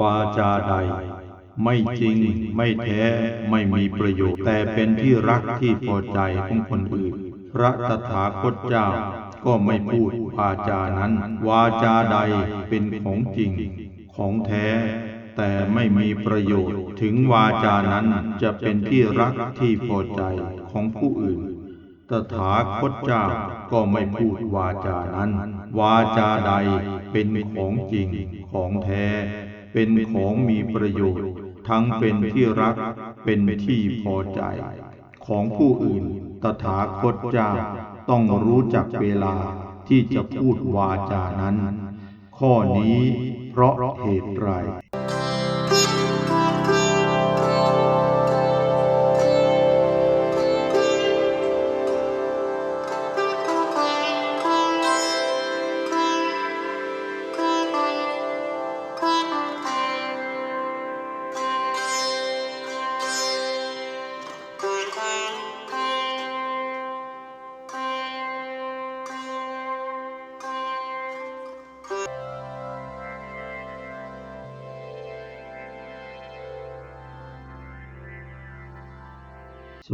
วาจาใด ไม่จริงไม่แท้ไม่มีประโยชน์ แต่เป็นที่รักที่พอใจของคนอื่น พระตถาคตเจ้าก็ไม่พูดวาจานั้น วาจาใดเป็นของจริง ของแท้แต่ไม่มีประโยชน์ ถึงวาจานั้นจะเป็นที่รักที่พอใจของผู้อื่น ตถาคตเจ้าก็ไม่พูดวาจานั้น วาจาใดเป็นของจริงของแท้ เป็นของมีประโยชน์ ทั้งเป็นที่รักเป็นที่พอใจ ของผู้อื่นตถาคตเจ้าต้องรู้จักเวลาที่จะพูดวาจานั้น ข้อนี้เพราะเหตุไร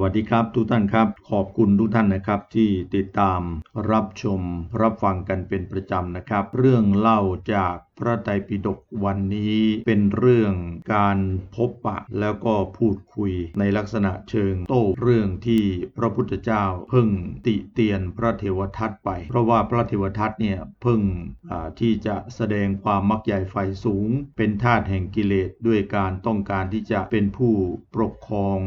วัสดีครับทุกท่านครับ ขอบคุณทุกท่านนะครับที่ติดตามรับชมรับฟังกันเป็นประจำนะครับ เรื่องเล่าจากพระไตรปิฎกวันนี้เป็นเรื่องการพบปะแล้วก็พูดคุยในลักษณะเชิงโต้เรื่องที่พระพุทธเจ้าเพิ่งติเตียนพระเทวทัตไป เพราะว่าพระเทวทัตเนี่ยเพิ่งที่จะแสดงความมักใหญ่ไฟสูง เป็นทาสแห่งกิเลสด้วยการต้องการที่จะเป็นผู้ปกครอง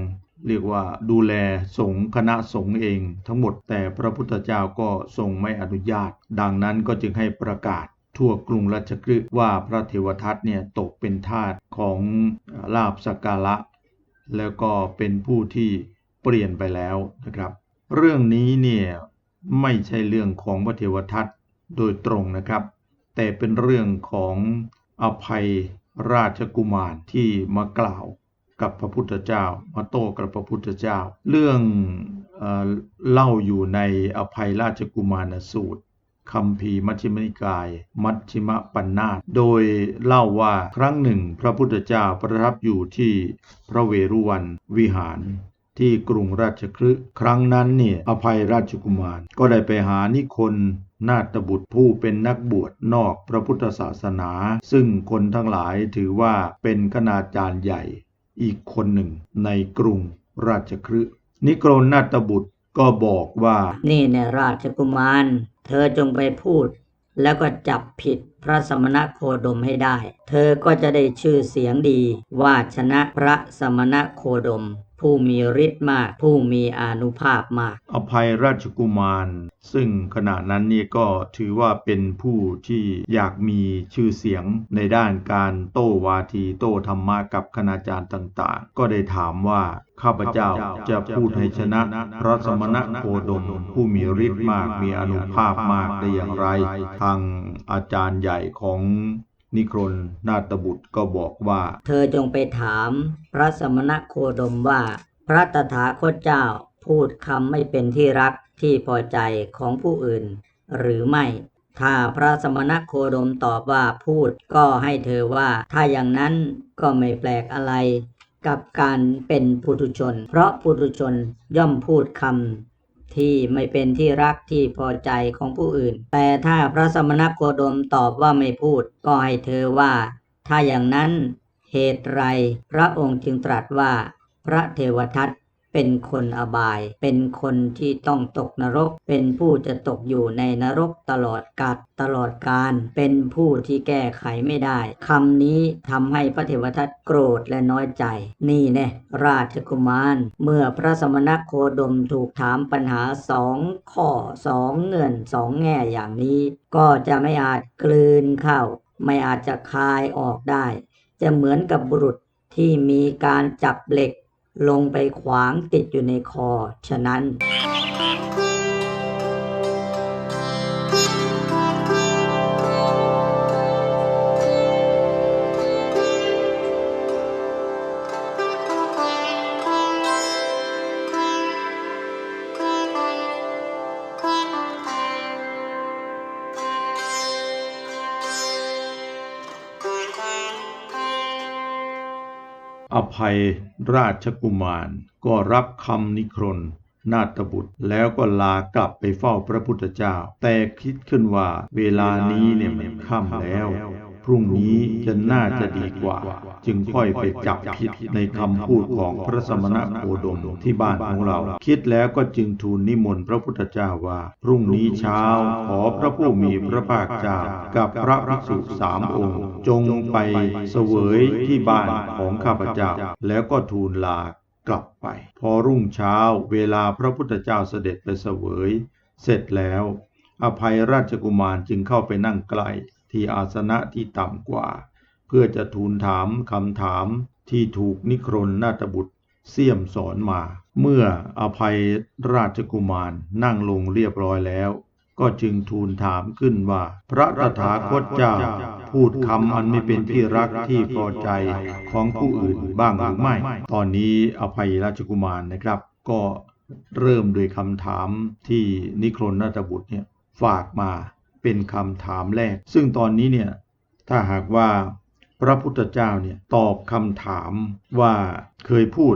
เรียกว่าดูแลสงฆ์คณะสงฆ์เองทั้งหมดแต่พระพุทธเจ้าก็ทรงไม่อนุญาต ดังนั้นก็จึงให้ประกาศทั่วกรุงราชคฤห์ว่าพระเทวทัตเนี่ยตกเป็นทาสของลาบสกการะ แล้วก็เป็นผู้ที่เปลี่ยนไปแล้วนะครับ เรื่องนี้เนี่ยไม่ใช่เรื่องของพระเทวทัตโดยตรงนะครับ แต่เป็นเรื่องของอภัยราชกุมารที่มากล่าว กับพระพุทธเจ้า มาโต้กับพระพุทธเจ้า เรื่องเอเล่าอยู่ในอภัยราชกุมารสูตรคำพีมัชฌิมนิกาย มัชฌิมปัญนาตโดยเล่าว่าครั้งหนึ่งพระพุทธเจ้าประทับอยู่ที่พระเวรุวันวิหารที่กรุงราชคฤห์ครั้งนั้นเนี่ยอภัยราชกุมาร ก็ได้ไปหานิคนนาฏบุตรผู้เป็นนักบวชนอกพระพุทธศาสนา ซึ่งคนทั้งหลายถือว่าเป็นคณาจารย์ใหญ่ อีกคนหนึ่งในกรุงราชคฤห์นิโครนาตบุตรก็บอกว่า นี่เนี่ยราชกุมาร เธอจงไปพูด แล้วก็จับผิดพระสมณโคดมให้ได้ เธอก็จะได้ชื่อเสียงดีว่าชนะพระสมณโคดม ผู้มีฤทธิ์มาก ผู้มีอนุภาพมาก อภัยราชกุมาร ซึ่งขณะนั้นนี่ก็ถือว่าเป็นผู้ที่อยากมีชื่อเสียงในด้านการโต้วาทีโต้ธรรมะกับคณาจารย์ต่างๆ ก็ได้ถามว่าข้าพเจ้าจะพูดให้ชนะพระสมณะโคดม ผู้มีฤทธิ์มากมีอนุภาพมากได้อย่างไร ทางอาจารย์ใหญ่ของ นิครนนาตบุตรก็บอกว่า เธอจงไปถาม พระสมณโคดมว่า พระตถาคตเจ้าพูดคำไม่เป็นที่รักที่พอใจของผู้อื่น หรือไม่ ถ้าพระสมณโคดมตอบว่าพูดก็ให้เธอว่า ถ้าอย่างนั้นก็ไม่แปลกอะไร กับการเป็นปุถุชน เพราะปุถุชนย่อมพูดคำ ที่ไม่เป็นที่รักที่พอใจของผู้อื่น แต่ถ้าพระสมณโคดมตอบว่าไม่พูด ก็ให้เธอว่า ถ้าอย่างนั้นเหตุไร พระองค์จึงตรัสว่า พระเทวทัต เป็นคนอบาย เป็นคนที่ต้องตกนรก เป็นผู้จะตกอยู่ในนรกตลอดกาลตลอดการเป็นผู้ที่แก้ไขไม่ได้คำนี้ทำให้พระเทวทัตโกรธและน้อยใจ นี่แน่ราชกุมาร เมื่อพระสมณโคดมถูกถามปัญหาสองข้อสองเงื่อนสองแง่อย่างนี้ ก็จะไม่อาจกลืนเข้า ไม่อาจจะคายออกได้ จะเหมือนกับบุรุษที่มีการจับเหล็ก ลงไปขวางติดอยู่ในคอ ฉะนั้น อภัยราชกุมาร ก็รับคำนิครนนาตบุตรแล้วก็ลากลับไปเฝ้าพระพุทธเจ้า แต่คิดขึ้นว่าเวลานี้เนี่ยมันค่ำแล้ว รุ่งนี้จะน่าจะดีกว่า จึงค่อยไปจับผิดในคำพูดของพระสมณะโคดมที่บ้านของเรา คิดแล้วก็จึงทูลนิมนต์พระพุทธเจ้าว่าพรุ่งนี้เช้าขอพระผู้มีพระภาคเจ้ากับพระภิกษุสามองค์ จงไปเสวยที่บ้านของข้าพเจ้า แล้วก็ทูลลากลับไป พอรุ่งเช้าเวลาพระพุทธเจ้าเสด็จไปเสวย เสร็จแล้ว อภัยราชกุมารจึงเข้าไปนั่งใกล้ ที่อาสนะที่ต่ำกว่า เพื่อจะทูลถามคำถามที่ถูกนิครนนาถบุตรเสี่ยมสอนมา เมื่ออภัยราชกุมารนั่งลงเรียบร้อยแล้ว ก็จึงทูลถามขึ้นว่า พระตถาคตเจ้าพูดคำอันไม่เป็นที่รักที่พอใจของผู้อื่นบ้างหรือไม่ ตอนนี้อภัยราชกุมารนะครับ ก็เริ่มโดยคำถามที่นิครนนาถบุตรเนี่ยฝากมา เป็นคำถามแรก ซึ่งตอนนี้เนี่ยถ้าหากว่าพระพุทธเจ้าเนี่ยตอบคำถามว่าเคยพูด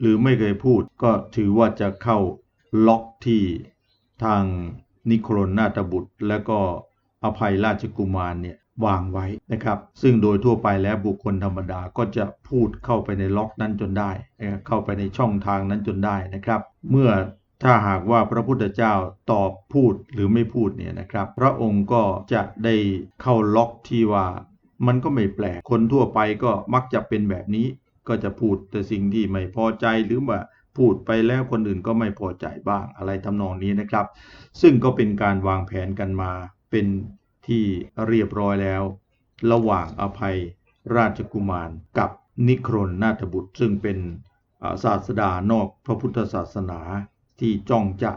หรือไม่เคยพูดก็ถือว่าจะเข้าล็อกที่ทางนิโครนนาถบุตร และก็อภัยราชกุมารเนี่ยวางไว้นะครับ ซึ่งโดยทั่วไปแล้วบุคคลธรรมดาก็จะพูดเข้าไปในล็อกนั้นจนได้ เข้าไปในช่องทางนั้นจนได้นะครับ เมื่อ ถ้าหากว่าพระพุทธเจ้าตอบพูดหรือไม่พูดเนี่ยนะครับ พระองค์ก็จะได้เข้าล็อกที่ว่ามันก็ไม่แปลกคนทั่วไปก็มักจะเป็นแบบนี้ ก็จะพูดแต่สิ่งที่ไม่พอใจหรือว่าพูดไปแล้วคนอื่นก็ไม่พอใจบ้างอะไรทำนองนี้นะครับ ซึ่งก็เป็นการวางแผนกันมาเป็นที่เรียบร้อยแล้ว ระหว่างอภัยราชกุมารกับนิครนนาถบุตร ซึ่งเป็นาศาสดานอกพระพุทธศาสนา ที่จ้องจะ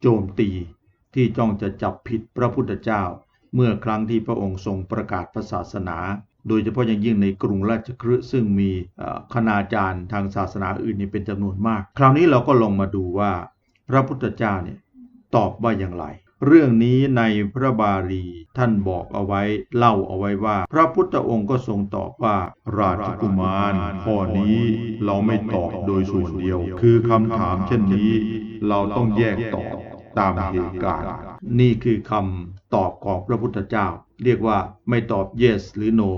โจมตี ที่จ้องจะจับผิดพระพุทธเจ้า เมื่อครั้งที่พระองค์ทรงประกาศพระศาสนา โดยเฉพาะอย่างยิ่งในกรุงราชคฤห์ซึ่งมีคณาจารย์ทางศาสนาอื่นนี่เป็นจำนวนมาก คราวนี้เราก็ลองมาดูว่า พระพุทธเจ้าเนี่ยตอบว่าอย่างไร เรื่องนี้ในพระบาลีท่านบอกเอาไว้เล่าเอาไว้ว่า พระพุทธองค์ก็ทรงตอบว่า ราชกุมารข้อนี้เราไม่ตอบโดยส่วนเดียว คือคำถามเช่นนี้ เราต้องแยกตอบตามเหตุการณ์ นี่คือคำตอบของพระพุทธเจ้า เรียกว่าไม่ตอบ yes หรือ no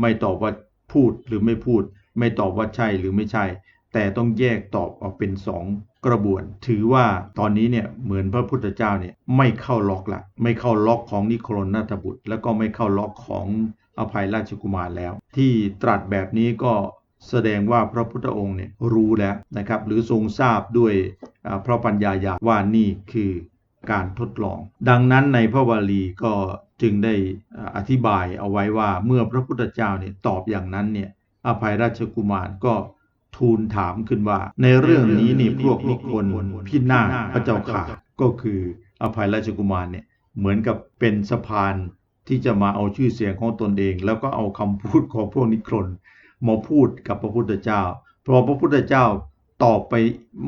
ไม่ตอบว่าพูดหรือไม่พูด ไม่ตอบว่าใช่หรือไม่ใช่ แต่ต้องแยกตอบออกเป็นสอง กระบวน ถือว่าตอนนี้เนี่ยเหมือนพระพุทธเจ้าเนี่ยไม่เข้าล็อกละไม่เข้าล็อกของนิโครนนาถบุตร แล้วก็ไม่เข้าล็อกของอภัยราชกุมารแล้ว ที่ตรัสแบบนี้ก็แสดงว่าพระพุทธองค์เนี่ยรู้แล้วนะครับ หรือทรงทราบด้วยพระปัญญาญาว่านี่คือการทดลอง ดังนั้นในพระวาลีก็จึงได้อ่าอธิบายเอาไว้ว่าเมื่อพระพุทธเจ้าเนี่ยตอบอย่างนั้นเนี่ยอภัยราชกุมารก็ ทูลถามขึ้นว่า ในเรื่องนี้นี่พวกนิคนพินาศพระเจ้าค่ะก็คืออภัยราชกุมารเนี่ยเหมือนกับเป็นสะพานที่จะมาเอาชื่อเสียงของตนเอง แล้วก็เอาคำพูดของพวกนิครนมาพูดกับพระพุทธเจ้าพอพระพุทธเจ้าตอบไป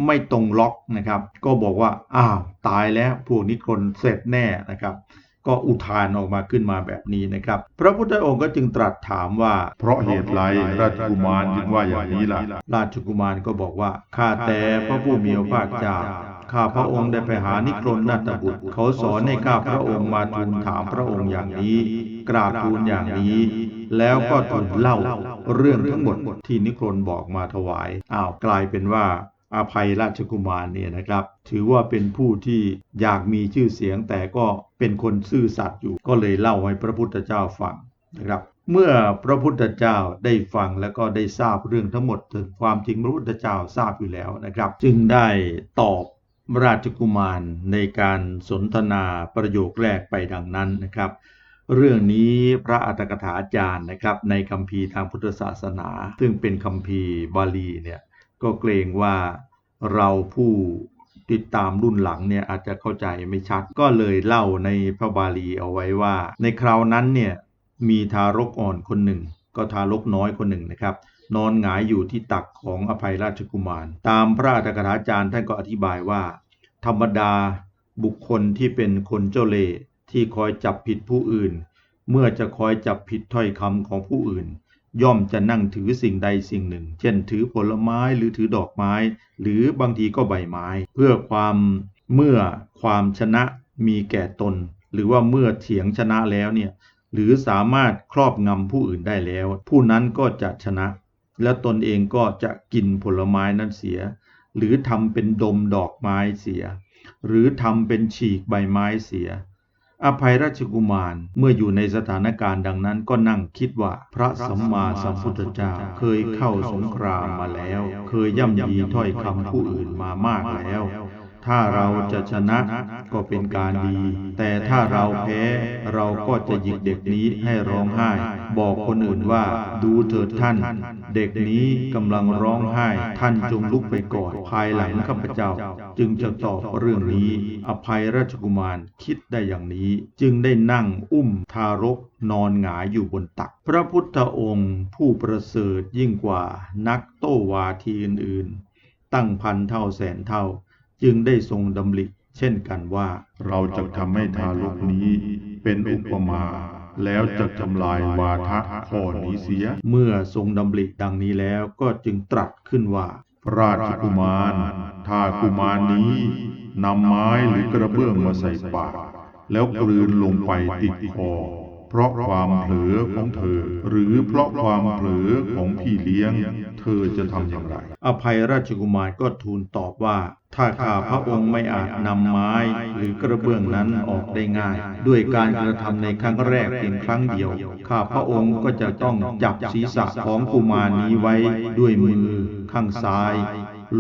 ไม่ตรงล็อกนะครับ ก็บอกว่าอ้าวตายแล้วพวกนิครนเสร็จแน่นะครับ ก็อุทานออกมาขึ้นมาแบบนี้นะครับ พระพุทธองค์ก็จึงตรัสถามว่า เพราะเหตุไรราชกุมารจึงว่าอย่างนี้ล่ะ ราชกุมารก็บอกว่าข้าแต่พระผู้มีพระภาคเจ้าข้าพระองค์ได้ไปหานิครนนาถบุตร เขาสอนให้ข้าพระองค์มาทูลถามพระองค์อย่างนี้ กราบทูลอย่างนี้ แล้วก็ทูลเล่าเรื่องทั้งหมดที่นิครนบอกมาถวายอ้าวกลายเป็นว่า อาภัยราชกุมารเนี่ยนะครับ ถือว่าเป็นผู้ที่อยากมีชื่อเสียงแต่ก็เป็นคนซื่อสัตย์อยู่ ก็เลยเล่าให้พระพุทธเจ้าฟังนะครับ เมื่อพระพุทธเจ้าได้ฟังแล้วก็ได้ทราบเรื่องทั้งหมดถึงความจริงพระพุทธเจ้าทราบอยู่แล้วนะครับ จึงได้ตอบราชกุมารในการสนทนาประโยคแรกไปดังนั้นนะครับ เรื่องนี้พระอัตถกถาจารย์นะครับในคัมภีร์ทางพุทธศาสนา ซึ่งเป็นคัมภีร์บาลีเนี่ย ก็เกรงว่าเราผู้ติดตามรุ่นหลังเนี่ยอาจจะเข้าใจไม่ชัด ก็เลยเล่าในพระบาลีเอาไว้ว่า ในคราวนั้นเนี่ยมีทารกอ่อนคนหนึ่ง ก็ทารกน้อยคนหนึ่งนะครับ นอนหงายอยู่ที่ตักของอภัยราชกุมาร ตามพระอัตถกถาจารย์ท่านก็อธิบายว่า ธรรมดาบุคคลที่เป็นคนเจ้าเล่ห์ที่คอยจับผิดผู้อื่น เมื่อจะคอยจับผิดถ้อยคำของผู้อื่น ย่อมจะนั่งถือสิ่งใดสิ่งหนึ่ง เช่น ถือผลไม้หรือถือดอกไม้ หรือบางทีก็ใบไม้ เพื่อความเมื่อความชนะมีแก่ตน หรือว่าเมื่อเถียงชนะแล้วเนี่ยหรือสามารถครอบงำผู้อื่นได้แล้ว ผู้นั้นก็จะชนะ และตนเองก็จะกินผลไม้นั้นเสีย หรือทำเป็นดมดอกไม้เสีย หรือทำเป็นฉีกใบไม้เสีย อภัยราชกุมารเมื่ออยู่ในสถานการณ์ดังนั้นก็นั่งคิดว่าพระสัมมาสัมพุทธเจ้าเคยเข้าสงครามมาแล้ว เคยย่ำยีถ้อยคำผู้อื่นมามากแล้ว ถ้าเราจะชนะก็เป็นการดี แต่ถ้าเราแพ้เราก็จะหยิกเด็กนี้ให้ร้องไห้ บอกคนอื่นว่าดูเถิดท่าน เด็กนี้กำลังร้องไห้ ท่านจงลุกไปก่อนภายหลังข้าพเจ้า จึงจะตอบเรื่องนี้ อภัยราชกุมารคิดได้อย่างนี้ จึงได้นั่งอุ้มทารกนอนหงายอยู่บนตัก พระพุทธองค์ผู้ประเสริฐยิ่งกว่านักโตวาทีอื่นๆตั้งพันเท่าแสนเท่า จึงได้ทรงดำริเช่นกันว่า เราจะทำให้ทารกนี้เป็นอุปมา แล้วจะทำลายวาทะข้อนี้เสีย เมื่อทรงดำริดังนี้แล้วก็จึงตรัสขึ้นว่าระราชกุมาร ถ้ากุมารนี้นำไม้หรือกระเบื้องมาใส่ปาก แล้วกลืนลงไปติดคอ เพราะความเผลอของเธอ หรือเพราะความเผลอของพี่เลี้ยง เธอจะทำอย่างไร อภัยราชกุมารก็ทูลตอบว่า ถ้าข้าพระองค์ไม่อาจนำไม้ หรือกระเบื้องนั้นออกได้ง่าย ด้วยการกระทำในครั้งแรกเพียงครั้งเดียว ข้าพระองค์ก็จะต้องจับศีรษะของกุมารนี้ไว้ด้วยมือข้างซ้าย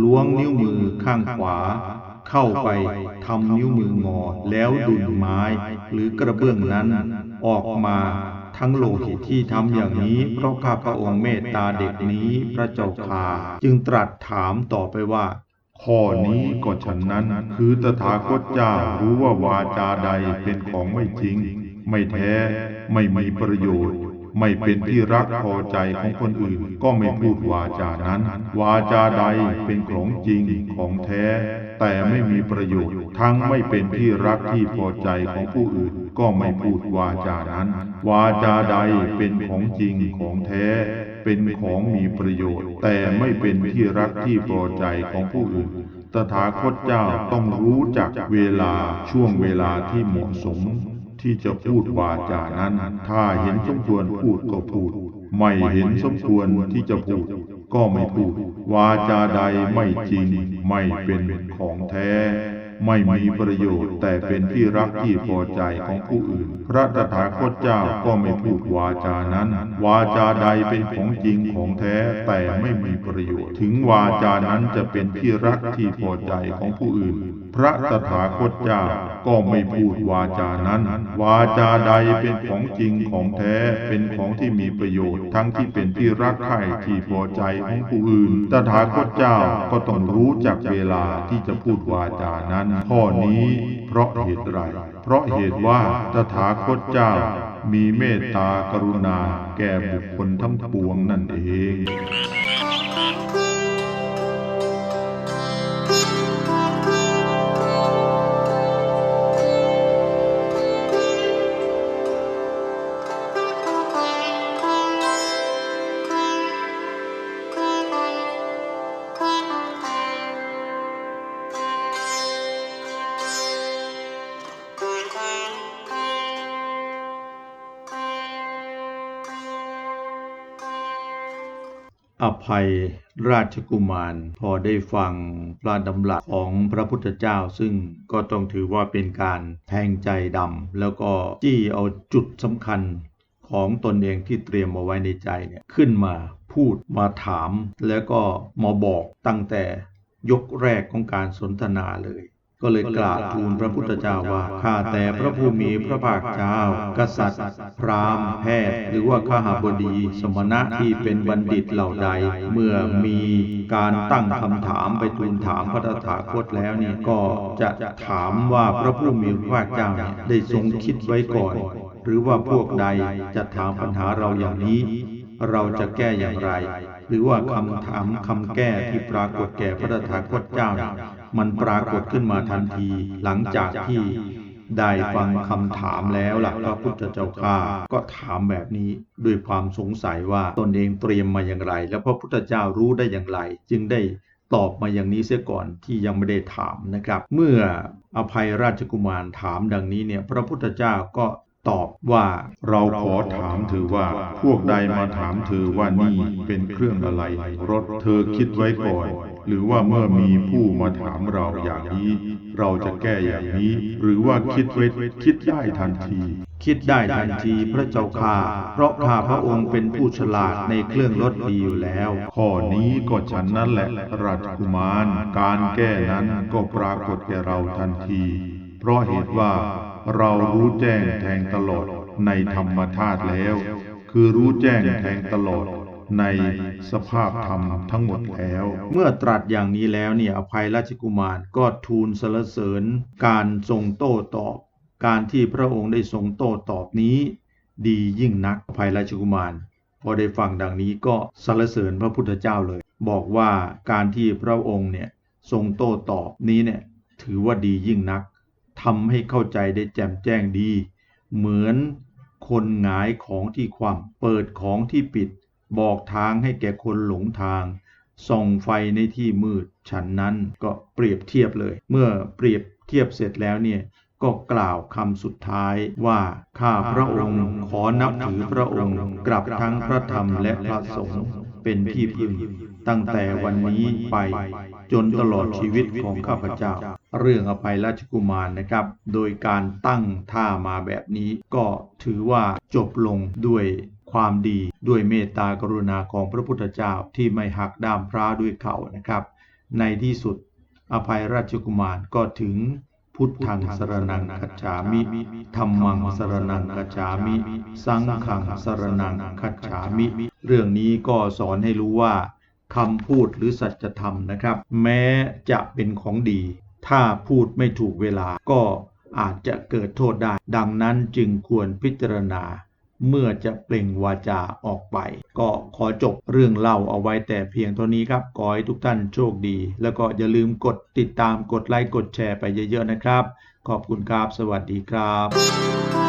ล้วงนิ้วมือข้างขวาเข้าไปทำนิ้วมืองอแล้วดึงไม้ หรือกระเบื้องนั้น ออกมาทั้งโลหิตที่ทำอย่างนี้ เพราะข้าพระองค์เมตตาเด็กนี้พระเจ้าค่าจึงตรัสถามต่อไปว่าข้อนี้ก็ฉะนั้นคือตถาคตเจ้ารู้ว่าวาจาใดเป็นของไม่จริง ไม่แท้ ไม่มีประโยชน์ ไม่เป็นที่รักพอใจของคนอื่น ก็ไม่พูดวาจานั้น วาจาใดเป็นของจริงของแท้ แต่ไม่มีประโยชน์ ทั้งไม่เป็นที่รักที่พอใจของผู้อื่น ก็ไม่พูดวาจานั้น วาจาใดเป็นของจริงของแท้ เป็นของมีประโยชน์ แต่ไม่เป็นที่รักที่พอใจของผู้อื่นตถาคตเจ้าต้องรู้จักเวลาช่วงเวลาที่เหมาะสม ที่จะพูดวาจานั้น ถ้าเห็นสมควรพูดก็พูด ไม่เห็นสมควรที่จะพูด ก็ไม่พูด วาจาใดไม่จริงไม่เป็นของแท้ ไม่มีประโยชน์แต่เป็นที่รักที่พอใจของผู้อื่น พระตถาคตเจ้าก็ไม่พูดวาจานั้น วาจาใดเป็นของจริงของแท้แต่ไม่มีประโยชน์ ถึงวาจานั้นจะเป็นที่รักที่พอใจของผู้อื่น พระตถาคตเจ้าก็ไม่พูดวาจานั้น วาจาใดเป็นของจริงของแท้เป็นของที่มีประโยชน์ ทั้งที่เป็นที่รักใคร่ที่พอใจของผู้อื่น ตถาคตเจ้าก็ต้องรู้จักเวลาที่จะพูดวาจานั้น ข้อนี้เพราะเหตุไร เพราะเหตุว่าตถาคตเจ้ามีเมตตากรุณาแก่บุคคลทั้งปวงนั่นเอง อภัยราชกุมาร พอได้ฟังพระดำรัสของพระพุทธเจ้า ซึ่งก็ต้องถือว่าเป็นการแทงใจดำแล้วก็จี้เอาจุดสำคัญของตนเองที่เตรียมมาไว้ในใจเนี่ยขึ้นมาพูดมาถาม แล้วก็มาบอกตั้งแต่ยกแรกของการสนทนาเลย ก็เลยกราบทูลพระพุทธเจ้าว่าข้าแต่พระผู้มีพระภาคเจ้า กษัตริย์ พราหมณ์แพทย์ หรือว่าข้าหบดี สมณะที่เป็นบัณฑิตเหล่าใด เมื่อมีการตั้งคำถามไปทูลถามพระตถาคตแล้วเนี่ยก็จะถามว่าพระผู้มีพระภาคเจ้าเนี่ยได้ทรงคิดไว้ก่อน หรือว่าพวกใดจะถามปัญหาเราอย่างนี้ เราจะแก้อย่างไร หรือว่าคำถามคำแก้ที่ปรากฏแก่พระตถาคตเจ้าเนี่ย มันปรากฏขึ้นมาทันทีหลังจากที่ได้ฟังคำถามแล้วล่ะพระพุทธเจ้าข้าก็ถามแบบนี้ด้วยความสงสัยว่าตนเองเตรียมมาอย่างไร แล้วพระพุทธเจ้ารู้ได้อย่างไร จึงได้ตอบมาอย่างนี้เสียก่อนที่ยังไม่ได้ถามนะครับ เมื่ออภัยราชกุมารถามดังนี้เนี่ยพระพุทธเจ้าก็ตอบว่าเราขอถามเธอว่า พวกใดมาถามเธอว่านี่เป็นเครื่องอะไรรถเธอคิดไว้ก่อน หรือว่าเมื่อมีผู้มาถามเราอย่างนี้ เราจะแก้อย่างนี้ หรือว่าคิดไว้คิดได้ทันที คิดได้ทันทีพระเจ้าข้าเพราะข้าพระองค์เป็นผู้ฉลาดในเครื่องรถดีอยู่แล้ว ข้อนี้ก็ฉันนั้นแหละราชกุมาร การแก้นั้นก็ปรากฏแก่เราทันที เพราะเหตุว่าเรารู้แจ้งแทงตลอดในธรรมธาตุแล้ว คือรู้แจ้งแทงตลอด ในสภาพธรรมทั้งหมดแล้ว เมื่อตรัสอย่างนี้แล้วเนี่ยอภัยราชกุมารก็ทูลสรรเสริญ การทรงโต้ตอบ การที่พระองค์ได้ทรงโต้ตอบนี้ ดียิ่งนักอภัยราชกุมารพอได้ฟังดังนี้ก็สรรเสริญพระพุทธเจ้าเลย บอกว่าการที่พระองค์เนี่ยทรงโต้ตอบนี้เนี่ยถือว่าดียิ่งนักทำให้เข้าใจได้แจ่มแจ้งดี เหมือนคนหงายของที่คว่ำเปิดของที่ปิด บอกทางให้แก่คนหลงทางส่องไฟในที่มืดฉันนั้นก็เปรียบเทียบเลย เมื่อเปรียบเทียบเสร็จแล้วเนี่ยก็กล่าวคำสุดท้ายว่าข้าพระองค์ขอนับถือพระองค์กลับทั้งพระธรรมและพระสงฆ์เป็นที่พึ่งตั้งแต่วันนี้ไป จนตลอดชีวิตของข้าพเจ้า เรื่องอภัยราชกุมารนะครับ โดยการตั้งท่ามาแบบนี้ก็ถือว่าจบลงด้วยความดีด้วยเมตตากรุณาของพระพุทธเจ้าที่ไม่หักด้ามพระด้วยเขานะครับ ในที่สุดอภัยราชกุมารก็ถึงพุทธังสรนังคัจฉามิธรรมังสรนังคัจฉามิ สังฆังสรนังคัจฉามิ เรื่องนี้ก็สอนให้รู้ว่า คำพูดหรือสัจธรรมนะครับ แม้จะเป็นของดี ถ้าพูดไม่ถูกเวลาก็อาจจะเกิดโทษได้ ดังนั้นจึงควรพิจารณา เมื่อจะเปล่งวาจาออกไป ก็ขอจบเรื่องเล่าเอาไว้แต่เพียงเท่านี้ครับขอให้ทุกท่านโชคดี แล้วก็อย่าลืมกดติดตามกดไลค์กดแชร์ไปเยอะๆนะครับ ขอบคุณครับ สวัสดีครับ